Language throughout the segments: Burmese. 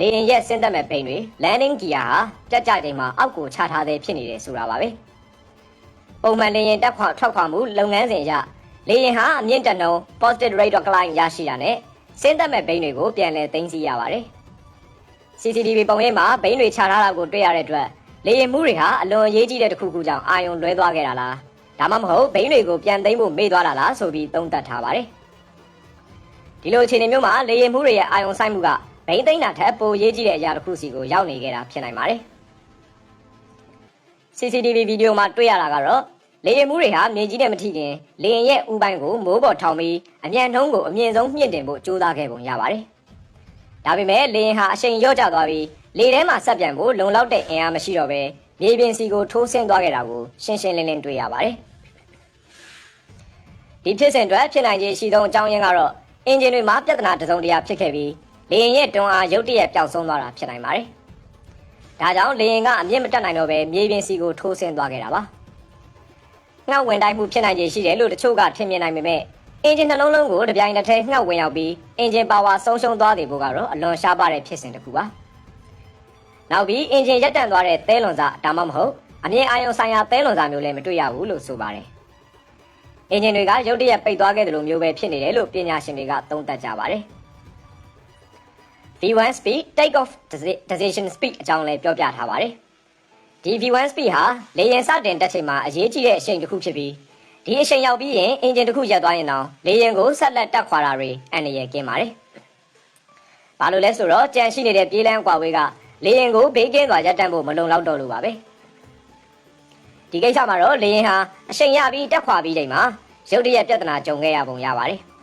လေရင်ရက်ဆင်းသက်မဲ့ပိန်တွေ landing gear ဟာတက်ကြချိန်မှာအောက်ကိုချထားသေးဖြစ်နေတယ်ဆိုတာပါပဲပုံမှန်လေရင်တက်ခွာထွက်ခွာမှုလုပ်ငန်းစဉ်အရလေရင်ဟာအမြင့်တက်နှုန်း positive rate of climb ရရှိတာနဲ့ဆင်းသက်မဲ့ပိန်တွေကိုပြန်လည်သိမ်းဆည်းရပါတယ် CCTV ပုံရိပ်မှာဘိန်းတွေချထားတာကိုတွေ့ရတဲ့အတွက်လေရင်မှုတွေဟာအလွန်အရေးကြီးတဲ့တစ်ခုခုကြောင့်အာယုံလွဲသွားခဲ့တာလားဒါမှမဟုတ်ဘိန်းတွေကိုပြန်သိမ်းဖို့မေ့သွားတာလားဆိုပြီးသုံးသပ်ထားပါတယ်ဒီလိုအခြေအနေမျိုးမှာလေရင်မှုတွေရဲ့အာယုံဆိုင်မှုက ဘိန်းသိမ်းတာထက်ပိုရေးကြီးတဲ့အရာတစ်ခုစီကိုရောက်နေခဲ့တာဖြစ်နိုင်ပါတယ် CCTV ဗီဒီယိုမှာတွေ့ရတာကတော့လေရင်မှုတွေဟာမြေကြီးနဲ့မထိခင်လေရင်ရဲ့ဥပိုင်းကိုမိုးပေါ်ထောင်ပြီးအမြန်နှုံးကိုအမြင့်ဆုံးမြင့်တင်ဖို့ကြိုးစားခဲ့ပုံရပါတယ်ဒါပေမဲ့လေရင်ဟာအရှိန်လျော့ကျသွားပြီးလေထဲမှာဆက်ပြန်ဖို့လုံလောက်တဲ့အင်အားမရှိတော့ပဲမြေပြင်စီကိုထိုးဆင်းသွားခဲ့တာကိုရှင်းရှင်းလင်းလင်းတွေ့ရပါတယ်ဒီဖြစ်စဉ်အတွက်ဖြစ်နိုင်ခြေရှိဆုံးအကြောင်းရင်းကတော့အင်ဂျင်တွေမှာပြဿနာတစ်စုံတစ်ရာဖြစ်ခဲ့ပြီး လေရင်ရဲ့တွန်းအားရုတ်တရက်ပျောက်ဆုံးသွားတာဖြစ်နိုင်ပါတယ်ဒါကြောင့်လေရင်ကအမြင့်မတက်နိုင်တော့ပဲမြေပြင်စီကိုထိုးဆင်းသွားခဲ့တာပါငှောက်ဝင်တိုင်းမှုဖြစ်နိုင်ခြေရှိတယ်လို့တချို့ကထင်မြင်နိုင်ပေမဲ့အင်ဂျင်နှလုံးလုံးကိုတပြိုင်နက်တည်းငှောက်ဝင်ရောက်ပြီးအင်ဂျင်ပါဝါဆုံးရှုံးသွားတယ်ဖို့ကတော့အလွန်ရှားပါတဲ့ဖြစ်စဉ်တစ်ခုပါနောက်ပြီးအင်ဂျင်ရက်တန့်သွားတဲ့သဲလွန်စာဒါမှမဟုတ်အမြင့်အာရုံဆိုင်ရာသဲလွန်စာမျိုးလည်းမတွေ့ရဘူးလို့ဆိုပါတယ်အင်ဂျင်တွေကရုတ်တရက်ပိတ်သွားခဲ့တယ်လို့မျိုးပဲဖြစ်နေတယ်လို့ပညာရှင်တွေကသုံးသပ်ကြပါတယ် V1 speed take off decision speed အကြောင်းလည်းပြောပြထားပါတယ်။ဒီ V1 speed ဟာလေယာဉ်စတင်တက်ချိန်မှာအရေးကြီးတဲ့အချိန်တစ်ခုဖြစ်ပြီးဒီအချိန်ရောက်ပြီးရင်အင်ဂျင်တစ်ခုရပ်သွားရင်တော့လေယာဉ်ကိုဆက်လက်တက်ခွာတာတွေအန္တရာယ်ကင်းပါတယ်။ဘာလို့လဲဆိုတော့ကြံရှိနေတဲ့ပြေးလန်းကွာဝေးကလေယာဉ်ကိုဘေးကင်းစွာရပ်တန့်ဖို့မလုံလောက်တော့လို့ပါပဲ။ဒီကိစ္စမှာတော့လေယာဉ်ဟာအချိန်ရပြီးတက်ခွာပြီးချိန်မှာရုတ်တရက်ပြဿနာကြုံခဲ့ရပုံရပါတယ်။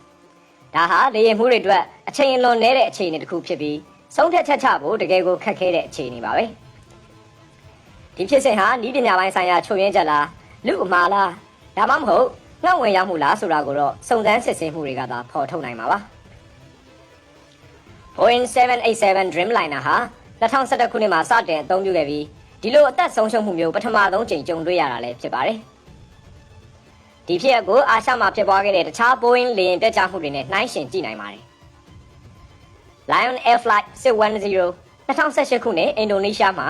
ဒါဟာလေရင်မှုတွေအတွက်အချိန်လွန်နေတဲ့အခြေအနေတစ်ခုဖြစ်ပြီးဆုံးဖြတ်ချက်ချဖို့တကယ်ကိုခက်ခဲတဲ့အခြေအနေပါပဲဒီဖြစ်စဉ်ဟာဤပညာပိုင်းဆိုင်ရာချုပ်ရင်းချက်လားလူအမားလားဒါမှမဟုတ်ငှောက်ဝင်ရောက်မှုလားဆိုတာကိုတော့စုံစမ်းစစ်ဆေးမှုတွေကသာဖော်ထုတ်နိုင်မှာပါ Boeing 787 Dreamliner ဟာ2011ခုနှစ်မှာစတင်အသုံးပြုခဲ့ပြီးဒီလိုအသက်ဆုံးရှုံးမှုမျိုးပထမဆုံးကြိမ်ကြုံတွေ့ရတာလည်းဖြစ်ပါတယ် ဒီဖြစ်ရပ်ကိုအာရှမှာဖြစ်ပွားခဲ့တဲ့တခြား Boeing လေယာဉ်တက်ကြမှုတွေနဲ့နှိုင်းယှဉ်ကြည့်နိုင်ပါတယ်။ Lion Air Flight 610 2018ခုနှစ်အင်ဒိုနီးရှားမှာ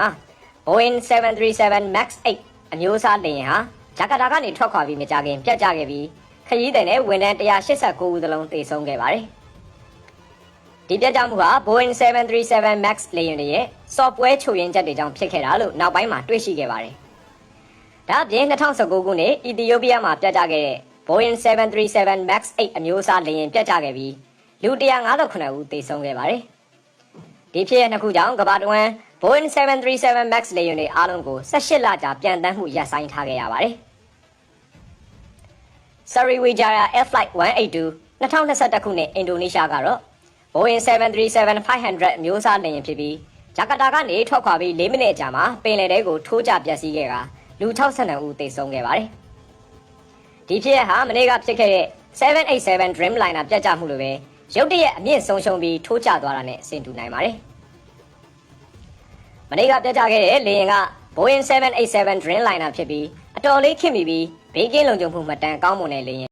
Boeing 737 MAX 8အမျိုးအစားလေယာဉ်ဟာဂျကာတာကနေထွက်ခွာပြီးမကြခင်ပြတ်ကျခဲ့ပြီးခရီးသည်နဲ့ဝန်ထမ်း189ဦးသလုံးသေဆုံးခဲ့ပါတယ်။ဒီပြတ်ကျမှုဟာ Boeing 737 MAX လေယာဉ်တွေရဲ့ software ချို့ယွင်းချက်တွေကြောင့်ဖြစ်ခဲ့တာလို့နောက်ပိုင်းမှာတွေ့ရှိခဲ့ပါတယ်။ ဒါ့အပြင်2019ခုနှစ်အီသီယိုးပီးယားမှာပြတ်ကျခဲ့တဲ့ Boeing 737 MAX 8အမျိုးအစားလေယာဉ်ပြတ်ကျခဲ့ပြီးလူ158ဦးသေဆုံးခဲ့ပါတယ်။ဒီဖြစ်ရပ်နှစ်ခုကြောင့်ကမ္ဘာတဝန်း Boeing 737 MAX လေယာဉ်တွေအားလုံးကို18လကြာပြန်တမ်းမှုရပ်ဆိုင်းထားခဲ့ရပါတယ်။ Sriwijaya Air Flight 182 2021ခုနှစ်အင်ဒိုနီးရှားကတော့ Boeing 737-500အမျိုးအစားလေယာဉ်ဖြစ်ပြီးဂျကာတာကနေထွက်ခွာပြီး၄မိနစ်အကြာမှာပင်လယ်ထဲကိုထိုးကျပျက်စီးခဲ့က လူ62ဦးသေဆုံးခဲ့ပါတယ်။ဒီဖြစ်ရပ်ဟာမနေ့ကဖြစ်ခဲ့တဲ့787 Dreamliner ပြတ်ကျမှုလိုပဲရုတ်တရက်အမြင့်ဆုံးရှုံးပြီးထိုးကျသွားတာနဲ့ဆင်တူနိုင်ပါတယ်။မနေ့ကပြတ်ကျခဲ့တဲ့လေယာဉ်က Boeing 787 Dreamliner ဖြစ်ပြီးအတော်လေးခင်မိပြီးဘေးကင်းလုံခြုံမှုမှတ်တမ်းကောင်းမွန်တဲ့လေယာဉ်